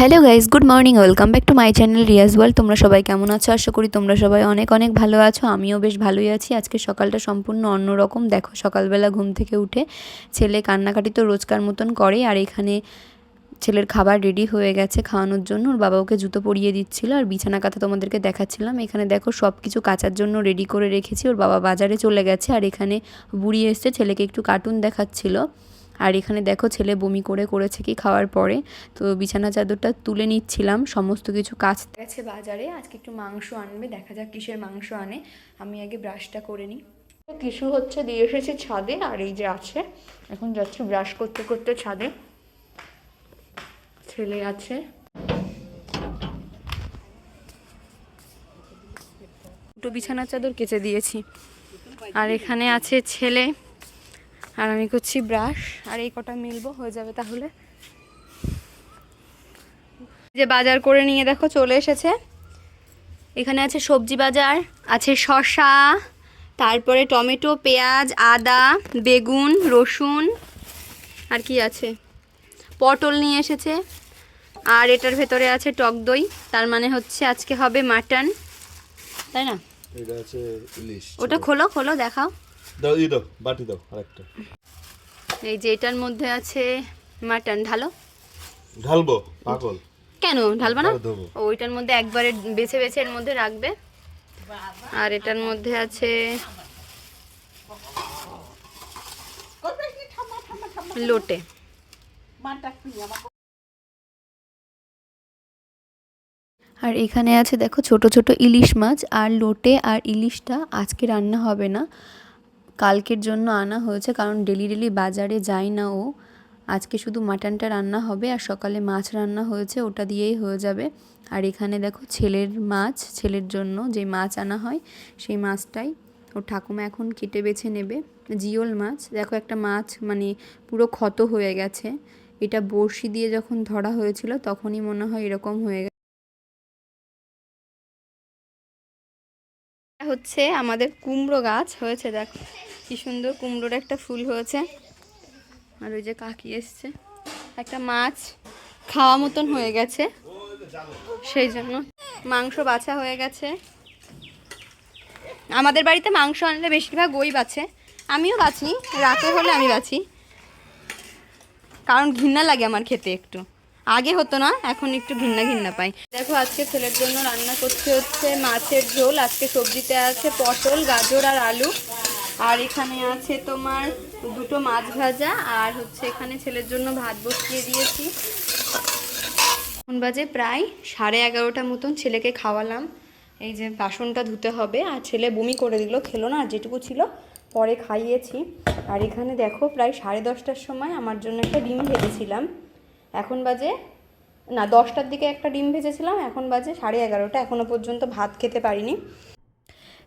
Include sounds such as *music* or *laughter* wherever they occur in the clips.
Hello guys good morning welcome back to my channel Riaz ওয়াল তোমরা সবাই কেমন আছো? আশা করি তোমরা সবাই অনেক অনেক ভালো আছো। আমিও বেশ ভালোই আছি। আজকে সকালটা সম্পূর্ণ অন্যরকম। দেখো, সকালবেলা ঘুম থেকে উঠে ছেলে কান্নাকাটি তো রোজকার মতন করে, আর এখানে ছেলের খাবার রেডি হয়ে গেছে খাওয়ানোর জন্য। ওর বাবা ওকে জুতো পরিয়ে দিচ্ছিল, আর বিছানা কাঁথা তোমাদেরকে দেখাচ্ছিলাম। এখানে দেখো সব কিছু কাচার জন্য রেডি করে রেখেছি। ওর বাবা বাজারে চলে গেছে, আর এখানে বুড়ি এসছে, ছেলেকে একটু কার্টুন দেখাচ্ছিল। আর এখানে দেখো ছেলে বমি করে করেছে কি খাওয়ার পরে। তো বিছানা চাদরটা তুলে নিচ্ছিলাম, সমস্ত কিছু কাজ গেছে বাজারে। আজকে একটু মাংস আনবে, দেখা যাক কিসের মাংস আনে। আমি আগে ব্রাশটা করে নিই। কিছু হচ্ছে দিয়ে এসেছে ছাদে, আর এই যে আছে, এখন যাচ্ছি ব্রাশ করতে করতে ছাদে। ছেলে আছে। দুটো বিছানা চাদর কেচে দিয়েছি। আর এখানে আছে ছেলে। আর আমি করছি ব্রাশ। আর এই কটা মিলবো হয়ে যাবে তাহলে। যে বাজার করে নিয়ে দেখো চলে এসেছে। এখানে আছে সবজি বাজার আছে শসা তারপরে টমেটো পেঁয়াজ আদা বেগুন রসুন আর কি আছে? পটল নিয়ে এসেছে। আর এটার ভেতরে আছে টক দই তার মানে হচ্ছে আজকে হবে মাটন। তাই না? ওটা খোলো খোলো দেখাও। দাও ই দাও বাটি দাও আরেকটা। এই যে এটার মধ্যে আছে মাটন ঢালো? ঢালবো পাগল। কেন ঢালবা না? ও, ওইটার মধ্যে একবারে বেছে বেছে এর মধ্যে রাখবে। আর এটার মধ্যে আছে লোটে। আর এখানে আছে দেখো ছোট ছোট ইলিশ মাছ। আর লোটে আর ইলিশটা আজকে রান্না হবে না। কালকের জন্য আনা হয়েছে, কারণ ডেলি ডেলি বাজারে যায় না ও। আজকে শুধু মাটনটা রান্না হবে আর সকালে মাছ রান্না হয়েছে, ওটা দিয়েই হয়ে যাবে। আর এখানে দেখো ছেলের মাছ, ছেলের জন্য যে মাছ আনা হয়, সেই মাছটাই ওর ঠাকুমা এখন কেটে বেছে নেবে। জিওল মাছ, দেখো একটা মাছ মানে পুরো ক্ষত হয়ে গেছে। এটা বড়শি দিয়ে যখন ধরা হয়েছিল, তখনই মনে হয় এরকম হয়ে গেছে। হচ্ছে আমাদের কুমড়ো গাছ, হয়েছে দেখো। কি সুন্দর কুমড়োর একটা ফুল হয়েছে। আর ওই যে কাকি এসছে। একটা মাছ খাওয়া মতন হয়ে গেছে। সেই জন্য মাংস বাছা হয়ে গেছে। আমাদের বাড়িতে মাংস আনলে বেশিরভাগ ওই বাছে। আমিও বাছি, রাতে হলে আমি বাছি। কারণ ঘৃণা লাগে আমার খেতে একটু। আগে হতো না, এখন একটু ঘৃণা ঘৃণা পাই। দেখো, আজকে ছেলের জন্য রান্না করতে হচ্ছে মাছের ঝোল। আজকে সবজিতে আছে পটল, গাজর আর আলু। আর এখানে আছে তোমার দুটো মাছ ভাজা, আর হচ্ছে এখানে ছেলের জন্য ভাত বসিয়ে দিয়েছি। এখন বাজে প্রায় সাড়ে এগারোটা মতন, ছেলেকে খাওয়ালাম। এই যে বাসনটা ধুতে হবে, আর ছেলে বমি করে দিল, খেলো না, আর যেটুকু ছিল পরে খাইয়েছি। আর এখানে দেখো প্রায় সাড়ে দশটার সময় আমার জন্য একটা ডিম ভেজেছিলাম। এখন বাজে, না, দশটার দিকে একটা ডিম ভেজেছিলাম, এখন বাজে সাড়ে এগারোটা এখনও পর্যন্ত ভাত খেতে পারিনি।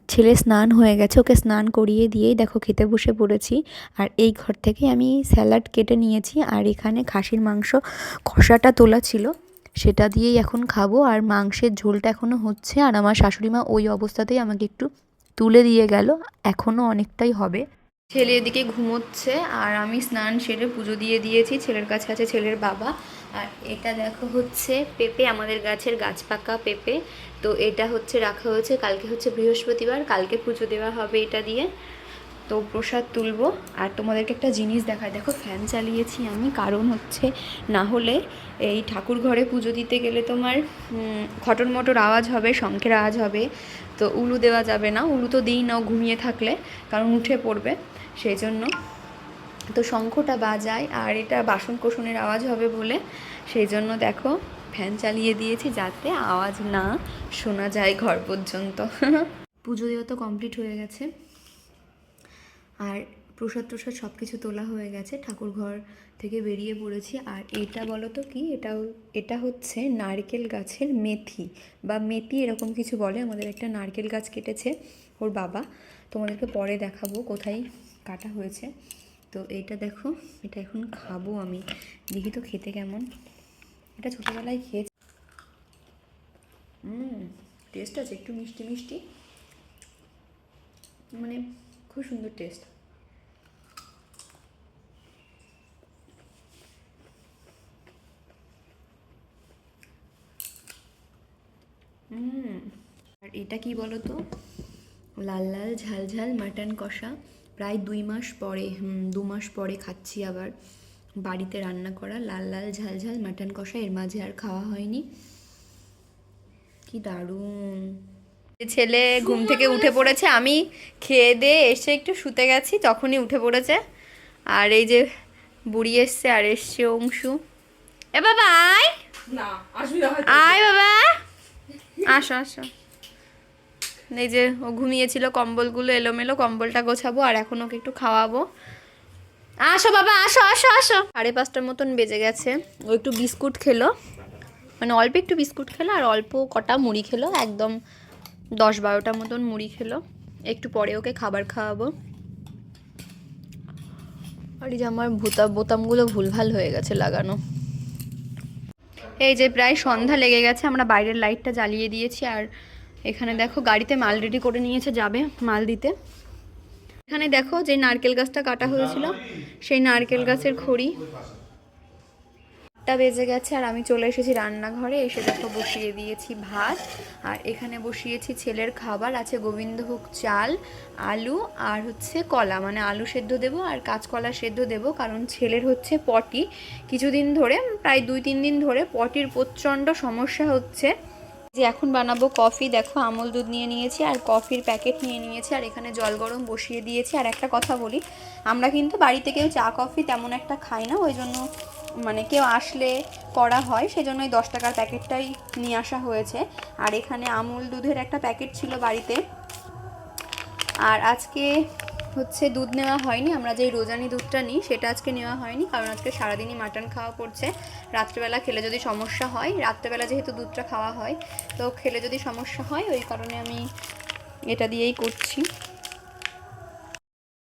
ছেলে স্নান হয়ে গেছে, ওকে স্নান করিয়ে দিয়েই দেখো খেতে বসে পড়েছি। আর এই ঘর থেকে আমি স্যালাড কেটে নিয়েছি, আর এখানে খাসির মাংস কষাটা তোলা ছিল, সেটা দিয়েই এখন খাব। আর মাংসের ঝোলটা এখনও হচ্ছে, আর আমার শাশুড়ি মা ওই অবস্থাতেই আমাকে একটু তুলে দিয়ে গেল এখনও অনেকটাই হবে। ছেলে এদিকে ঘুমোচ্ছে, আর আমি স্নান সেরে পুজো দিয়ে দিয়েছি, ছেলের কাছে আছে ছেলের বাবা। আর এটা দেখো হচ্ছে পেঁপে, আমাদের গাছের গাছ পাকা পেঁপে। তো এটা হচ্ছে রাখা হয়েছে, কালকে হচ্ছে বৃহস্পতিবার, কালকে পুজো দেওয়া হবে এটা দিয়ে। তো প্রসাদ তুলবো। আর তোমাদেরকে একটা জিনিস দেখায় দেখো ফ্যান চালিয়েছি আমি, কারণ হচ্ছে না হলে এই ঠাকুর ঘরে পুজো দিতে গেলে তোমার খটর মটর আওয়াজ হবে, শঙ্খের আওয়াজ হবে। তো উলু দেওয়া যাবে না, উলু তো দিই না ঘুমিয়ে থাকলে, কারণ উঠে পড়বে, সেই জন্য তো শঙ্খটা বাজায় আর এটা বাসন কোসনের আওয়াজ হবে বলে। সেই জন্য দেখো, ফ্যান চালিয়ে দিয়েছি যাতে আওয়াজ না শোনা যায় ঘর পর্যন্ত। *laughs* পুজো দেওয়া তো কমপ্লিট হয়ে গেছে। আর প্রসাদ প্রসাদ সব কিছু তোলা হয়ে গেছে, ঠাকুর ঘর থেকে বেরিয়ে পড়েছি। আর এটা বলো তো কি এটা এটা হচ্ছে নারকেল গাছের মেথি। বা মেথি এরকম কিছু বলে, আমাদের একটা নারকেল গাছ কেটেছে ওর বাবা। তোমাদেরকে পরে দেখাবো কোথায় কাটা হয়েছে। তো এইটা দেখো, এটা এখন খাব আমি। দেখি তো খেতে কেমন। এটা ছোটোবেলায় খেয়েছি। হুম টেস্ট আছে, একটু মিষ্টি মিষ্টি। মানে খুব সুন্দর টেস্ট আর এটা কি বলো তো লাল লাল, ঝাল ঝাল মাটন কষা। প্রায় দুই মাস পরে দু মাস পরে খাচ্ছি আবার। বাড়িতে রান্না করা লাল লাল ঝাল ঝাল মাটন কষা এর মাঝে আর খাওয়া হয়নি। কি দারুণ। ছেলে ঘুম থেকে উঠে পড়েছে আমি খেয়ে দিয়ে এসে একটু শুতে গেছি তখনই উঠে পড়েছে। আর এই যে বুড়ি এসছে আর এসছে অংশু। এ বাবা আয়। আয় বাবা। আসো আসো। এই যে ও ঘুমিয়েছিল, কম্বলগুলো এলোমেলো, কম্বলটা গোছাবো আর এখন ওকে একটু খাওয়াবো। আসো বাবা, আসো আসো আসো। সাড়ে পাঁচটার মতন বেজে গেছে। ও একটু বিস্কুট খেলো। মানে অল্প একটু বিস্কুট খেলো আর অল্প কটা মুড়ি খেলো। একদম দশ বারোটা মতন মুড়ি খেলো। একটু পরে ওকে খাবার খাওয়াবো। আর এই যে আমার ভুতা বোতামগুলো ভুলভাল হয়ে গেছে লাগানো। এই যে প্রায় সন্ধ্যা লেগে গেছে, আমরা বাইরের লাইটটা জ্বালিয়ে দিয়েছি আর এখানে দেখো গাড়িতে মাল রেডি করে নিয়েছে, যাবে মাল দিতে। এখানে দেখো যে নারকেল গাছটা কাটা হয়েছিল, সেই নারকেল গাছের খড়ি। আটটা বেজে গেছে আর আমি চলে এসেছি রান্নাঘরে, এসে দেখো বসিয়ে দিয়েছি ভাত। আর এখানে বসিয়েছি ছেলের খাবার, আছে গোবিন্দভোগ চাল, আলু আর হচ্ছে কলা। মানে আলু সেদ্ধ দেবো আর কাঁচকলা সেদ্ধ দেবো, কারণ ছেলের হচ্ছে পটি। কিছুদিন ধরে, প্রায় দুই তিন দিন ধরে পটির প্রচণ্ড সমস্যা হচ্ছে। যে এখন বানাবো কফি, দেখো আমল দুধ নিয়ে নিয়েছি আর কফির প্যাকেট নিয়ে নিয়েছি আর এখানে জল গরম বসিয়ে দিয়েছি। আর একটা কথা বলি, আমরা কিন্তু বাড়িতে কেউ চা, কফি তেমন একটা খাই না, ওই জন্য মানে কেউ আসলে করা হয় সেজন্য ওই দশ টাকার প্যাকেটটাই নিয়ে আসা হয়েছে। আর এখানে আমুল দুধের একটা প্যাকেট ছিল বাড়িতে। আর আজকে হচ্ছে দুধ নেওয়া হয়নি, আমরা যেই রোজানি দুধটা নিই, সেটা আজকে নেওয়া হয়নি, কারণ আজকে সারাদিনই মাটন খাওয়া পড়ছে। রাত্রেবেলা খেলে যদি সমস্যা হয়, রাত্রেবেলা যেহেতু দুধটা খাওয়া হয়, তো খেলে যদি সমস্যা হয়, ওই কারণে আমি এটা দিয়েই করছি।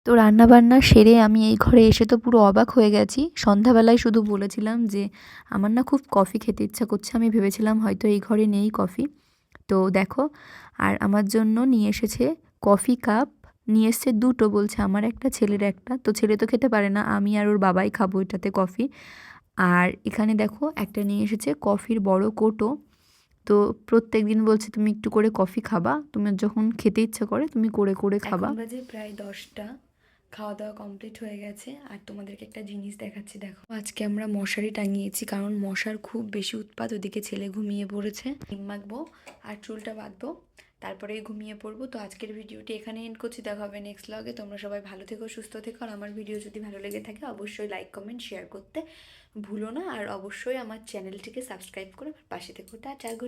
তো রান্নাবান্না সেরে আমি এই ঘরে এসে তো পুরো অবাক হয়ে গেছি। সন্ধ্যাবেলায় শুধু বলেছিলাম যে, আমার না খুব কফি খেতে ইচ্ছা করছে, আমি ভেবেছিলাম হয়তো এই ঘরে নেই কফি। তো দেখো, আর আমার জন্য নিয়ে এসেছে কফি কাপ, নিয়ে এসছে দুটো বলছে, আমার একটা, ছেলের একটা। তো ছেলে তো খেতে পারে না, আমি আর ওর বাবাই খাব এটাতে কফি। আর এখানে দেখো একটা নিয়ে এসেছে কফির বড় কোটো। তো প্রত্যেক দিন বলছে, তুমি একটু করে কফি খাবা। তুমি যখন খেতে ইচ্ছা করে, তুমি করে করে খাবা। বাজে প্রায় দশটা। খাওয়া দাওয়া কমপ্লিট হয়ে গেছে। আর তোমাদেরকে একটা জিনিস দেখাচ্ছি, দেখো। আজকে আমরা মশারি টাঙিয়েছি, কারণ মশার খুব বেশি উৎপাত ওদিকে ছেলে ঘুমিয়ে পড়েছে। ডিম মাখবো আর চুলটা বাঁধবো। তারপরেই ঘুমিয়ে পড়ব। তো আজকের ভিডিওটি এখানে এন্ড করছি। দেখা হবে নেক্সট লগে তোমরা সবাই ভালো থেকো, সুস্থ থেকো। আর আমার ভিডিও যদি ভালো লেগে থাকে, অবশ্যই লাইক কমেন্ট শেয়ার করতে ভুলো না। আর অবশ্যই আমার চ্যানেলটিকে সাবস্ক্রাইব করে পাশে থেকো। Tata good